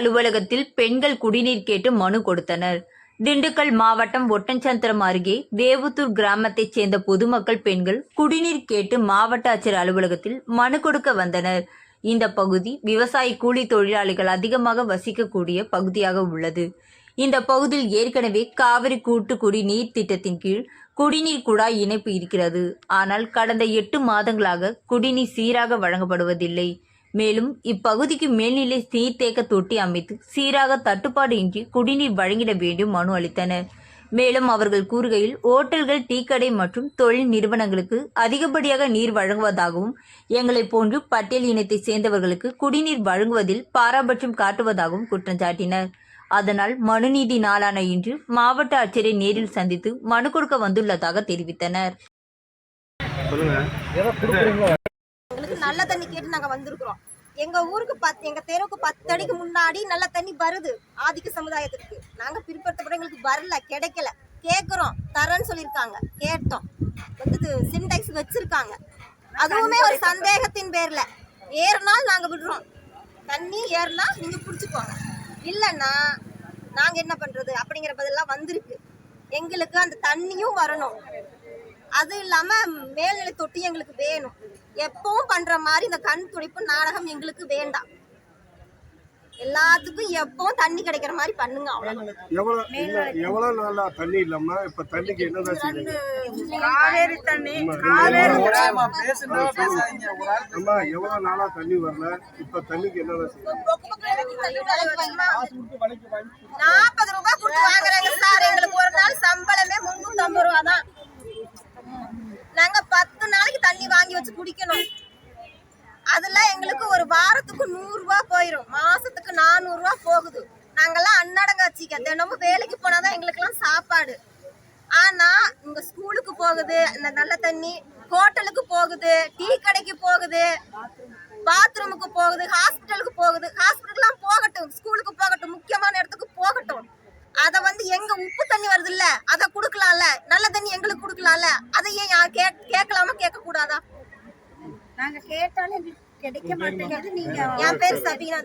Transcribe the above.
அலுவலகத்தில் பெண்கள் குடிநீர் கேட்டு மனு கொடுத்தனர். திண்டுக்கல் மாவட்டம் ஒட்டன்சந்திரம் அருகே தேவத்தூர் கிராமத்தைச் சேர்ந்த பொதுமக்கள் பெண்கள் குடிநீர் கேட்டு மாவட்ட ஆட்சியர் அலுவலகத்தில் மனு கொடுக்க வந்தனர். இந்த பகுதி விவசாய கூலி தொழிலாளிகள் அதிகமாக வசிக்கக்கூடிய பகுதியாக உள்ளது. இந்த பகுதியில் ஏற்கனவே காவிரி கூட்டு குடிநீர் திட்டத்தின் கீழ் குடிநீர் குழாய் இணைப்பு இருக்கிறது. ஆனால் கடந்த எட்டு மாதங்களாக குடிநீர் சீராக வழங்கப்படுவதில்லை. மேலும் இப்பகுதிக்கு மேல்நிலை நீர்த்தேக்க தொட்டி அமைத்து சீராக தட்டுப்பாடு இன்றி குடிநீர் வழங்கிட வேண்டும் மனு அளித்தனர். மேலும் அவர்கள் கூறுகையில் ஓட்டல்கள் டீக்கடை மற்றும் தொழில் நிறுவனங்களுக்கு அதிகப்படியாக நீர் வழங்குவதாகவும் எங்களைப் போன்று பட்டியல் இனத்தை சேர்ந்தவர்களுக்கு குடிநீர் வழங்குவதில் பாரபட்சம் காட்டுவதாகவும் குற்றம் சாட்டினர். அதனால் மனுநீதி நாளான இன்று மாவட்ட ஆட்சியரை நேரில் சந்தித்து மனு கொடுக்க வந்துள்ளதாக தெரிவித்தனர். நல்ல தண்ணி கேட்டு நாங்க வந்திருக்கிறோம். எங்க ஊருக்கு பத் எங்க தெருவுக்கு பத்து அடிக்கு முன்னாடி நல்ல தண்ணி வருது ஆதிக்க சமுதாயத்திற்கு நாங்க பிற்படுத்தப்பட எங்களுக்கு வரல கிடைக்கல. கேக்குறோம் தரேன்னு சொல்லியிருக்காங்க. கேட்டோம். வந்து சின்டெக்ஸ் வச்சிருக்காங்க. அதுவுமே ஒரு சந்தேகத்தின் பேர்ல. ஏறினால் நாங்க விடுறோம். தண்ணி ஏறினா நீங்க புடிச்சுக்கோங்க. இல்லைன்னா நாங்க என்ன பண்றது? அப்படிங்கிற பதிலாம் வந்திருக்கு. எங்களுக்கு அந்த தண்ணியும் வரணும். அது இல்லாம மேல்நிலை தொட்டி எங்களுக்கு வேணும். எப்பவும் பண்ற மாதிரி இந்த கண் துடைப்பு நாடகம் எங்களுக்கு வேண்டாம். எல்லாத்துக்கும் எப்பவும் தண்ணி கிடைக்கிற மாதிரி பண்ணுங்க எவ்வளவு நாளா தண்ணி இல்லாம இப்ப தண்ணிக்கு என்னதான் செய்யுங்க காவேரி தண்ணி அம்மா எவ்வளவு நாளா தண்ணி வரல இப்ப தண்ணிக்கு என்னதான் செய்யுங்க அதெல்லாம் எங்களுக்கு ஒரு வாரத்துக்கு நூறுரூவா போயிடும் மாசத்துக்கு நானூறுரூவா போகுது. நாங்கெல்லாம் அன்னடங்காச்சிக்க தினமும் வேலைக்கு போனாதான் எங்களுக்கெல்லாம் சாப்பாடு. ஆனா இங்கே ஸ்கூலுக்கு போகுது. இந்த நல்ல தண்ணி. ஹோட்டலுக்கு போகுது. டீ கடைக்கு போகுது. பாத்ரூமுக்கு போகுது. ஹாஸ்பிட்டலுக்கு போகுது. ஹாஸ்பிட்டல்லாம் போகட்டும். ஸ்கூலுக்கு போகட்டும். முக்கியமான இடத்துக்கு போகட்டும். அதை வந்து எங்க உப்பு தண்ணி வருது இல்ல அதை கொடுக்கலாம்ல. நல்ல தண்ணி எங்களுக்கு கொடுக்கலாம்ல. அதை ஏன் யா- கேட்கலாமா கேட்க கூடாதா நாங்க கேட்டாலும் எங்களுக்கு கிடைக்க மாட்டேங்குது. நீங்க என் பேர் சபீனா.